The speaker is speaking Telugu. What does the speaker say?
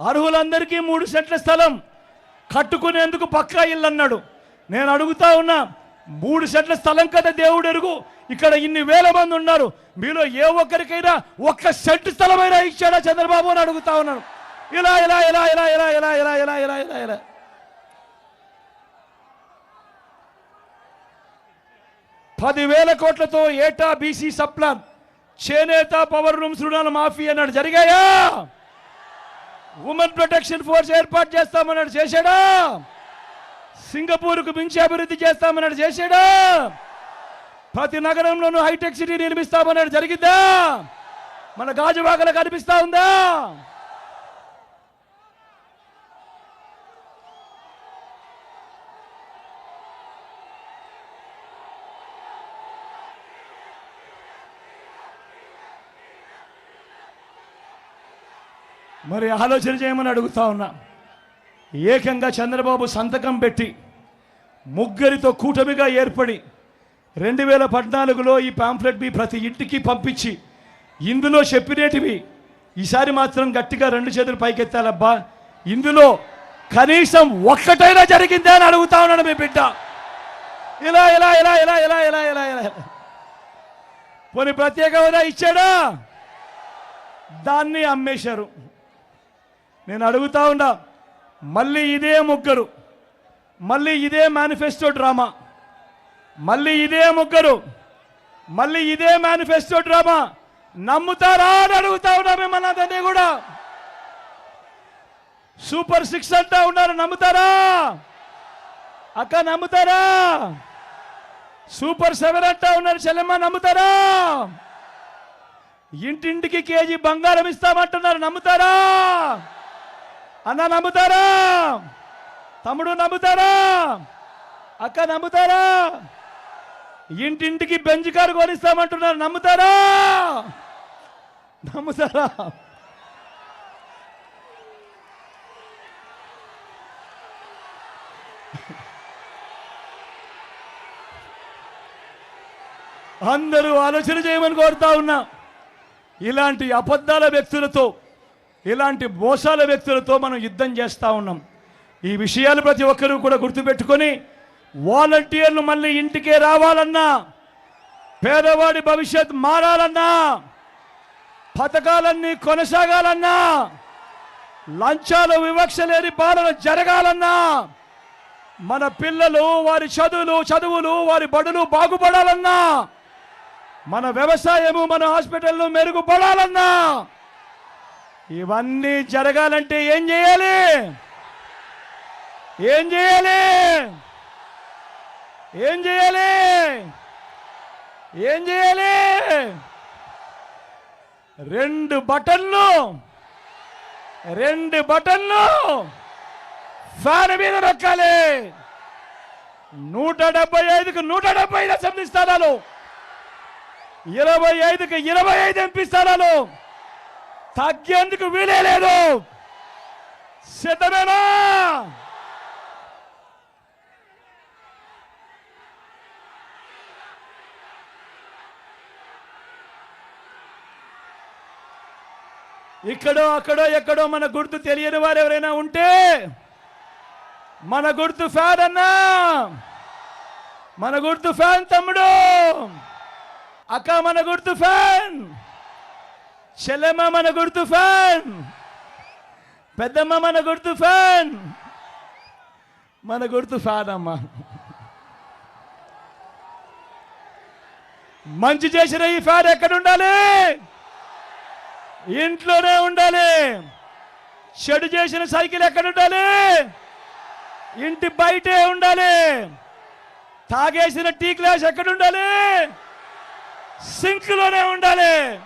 అర్హులందరికీ మూడు సెంట్ల స్థలం కట్టుకునేందుకు పక్కా ఇల్లు అన్నాడు నేను అడుగుతా ఉన్నా మూడు సెంట్ల స్థలం కదా దేవుడు ఎరుగు ఇక్కడ ఇన్ని వేల మంది ఉన్నారు మీలో ఏ ఒక్కరికైనా ఒక్క సెట్ స్థలమైనా ఇచ్చాడా చంద్రబాబు అని అడుగుతా ఉన్నాను ఇలా ఇలా ఇలా ఇలా ఇలా ఇలా ఇలా ఇలా ఇలా ఇలా ఇలా పదివేల కోట్లతో ఏటా బీసీ సప్లాన్ చేనేత పవర్ రూమ్స్ రుణాల మాఫీ అన్నాడు జరిగాయా ఉమెన్ ప్రొటెక్షన్ ఫోర్స్ ఏర్పాటు చేస్తామన్నాడు చేశాడా? సింగపూర్కు మించి అభివృద్ధి చేస్తామన్నాడు చేశాడా? ప్రతి నగరంలోనూ హైటెక్ సిటీ నిర్మిస్తామన్నాడు జరిగిద్దా మన గాజువాకలకు కనిపిస్తా ఉందా? మరి ఆలోచన చేయమని అడుగుతా ఉన్నా. ఏకంగా చంద్రబాబు సంతకం పెట్టి ముగ్గురితో కూటమిగా ఏర్పడి రెండు వేల పద్నాలుగులో ఈ పాంఫ్లెట్ మీ ప్రతి ఇంటికి పంపించి ఇందులో చెప్పినేటివి ఈసారి మాత్రం గట్టిగా రెండు చేతులు పైకెత్తాలబ్బా. ఇందులో కనీసం ఒక్కటైనా జరిగిందే అని అడుగుతా ఉన్నాడు మీ బిడ్డ. ఇలా ఇలా ఇలా ఇలా ఇలా ఇలా ఇలా ఇలా. పోనీ ప్రత్యేక హోదా ఇచ్చాడా? దాన్ని అమ్మేశారు. నేను అడుగుతా ఉన్నా మళ్ళీ ఇదే ముగ్గురు మళ్ళీ ఇదే మేనిఫెస్టో డ్రామా మళ్ళీ ఇదే ముగ్గురు మళ్ళీ ఇదే మేనిఫెస్టో డ్రామా నమ్ముతారా అని అడుగుతా ఉన్నా మిమ్మల్ని అందరినీ కూడా. సూపర్ సిక్స్ అంటా ఉన్నారు నమ్ముతారా? అక్క నమ్ముతారా? సూపర్ సెవెన్ అంటా ఉన్నారు చెల్లెమ్మ నమ్ముతారా? ఇంటింటికి కేజీ బంగారం ఇస్తామంటున్నారు నమ్ముతారా? అన్న నమ్ముతారా? తమ్ముడు నమ్ముతారా? అక్క నమ్ముతారా? ఇంటింటికి బెంచ్ కారు కొనిస్తామంటున్నారు నమ్ముతారా? నమ్ముతారా? అందరూ ఆలోచన చేయమని కోరుతా ఉన్నా. ఇలాంటి అబద్ధాల వ్యక్తులతో ఇలాంటి మోసాల వ్యక్తులతో మనం యుద్ధం చేస్తూ ఉన్నాం. ఈ విషయాలు ప్రతి ఒక్కరూ కూడా గుర్తుపెట్టుకొని వాలంటీర్లు మళ్ళీ ఇంటికే రావాలన్నా పేదవాడి భవిష్యత్ మారాలన్నా పథకాలన్నీ కొనసాగాలన్నా లంచాలు వివక్ష లేని పాలన జరగాలన్నా మన పిల్లలు వారి చదువులు చదువులు వారి బడులు బాగుపడాలన్నా మన వ్యవసాయము మన హాస్పిటల్లు మెరుగుపడాలన్నా ఇవన్నీ జరగాలంటే ఏం చేయాలి? ఏం చేయాలి? ఏం చేయాలి? ఏం చేయాలి? రెండు బటన్లు రెండు బటన్లు ఫ్యాన్ మీద నొక్కాలి. నూట డెబ్బై ఐదుకు నూట డెబ్బై ఐదు అసెంబ్లీ స్థానాలు. ఇరవై ఐదుకి ఇరవై ఐదు ఎంపీ స్థానాలు. తగ్గేందుకు వీలే లేదు సిద్ధమేనా? ఇక్కడో అక్కడో ఎక్కడో మన గుర్తు తెలియని వారు ఎవరైనా ఉంటే మన గుర్తు ఫ్యాన్ అన్నా. మన గుర్తు ఫ్యాన్ తమ్ముడు. అక్క మన గుర్తు ఫ్యాన్. చెల్లెమ్మ మన గుర్తు ఫ్యాన్. పెద్దమ్మ మన గుర్తు ఫ్యాన్. మన గుర్తు ఫ్యాన్ అమ్మ మంచి చేసిన ఈ ఫ్యాన్ ఎక్కడ ఉండాలి? ఇంట్లోనే ఉండాలి. చెడు చేసిన సైకిల్ ఎక్కడ ఉండాలి? ఇంటి బయటే ఉండాలి. తాగేసిన టీ గ్లాస్ ఎక్కడ ఉండాలి? సింక్లోనే ఉండాలి.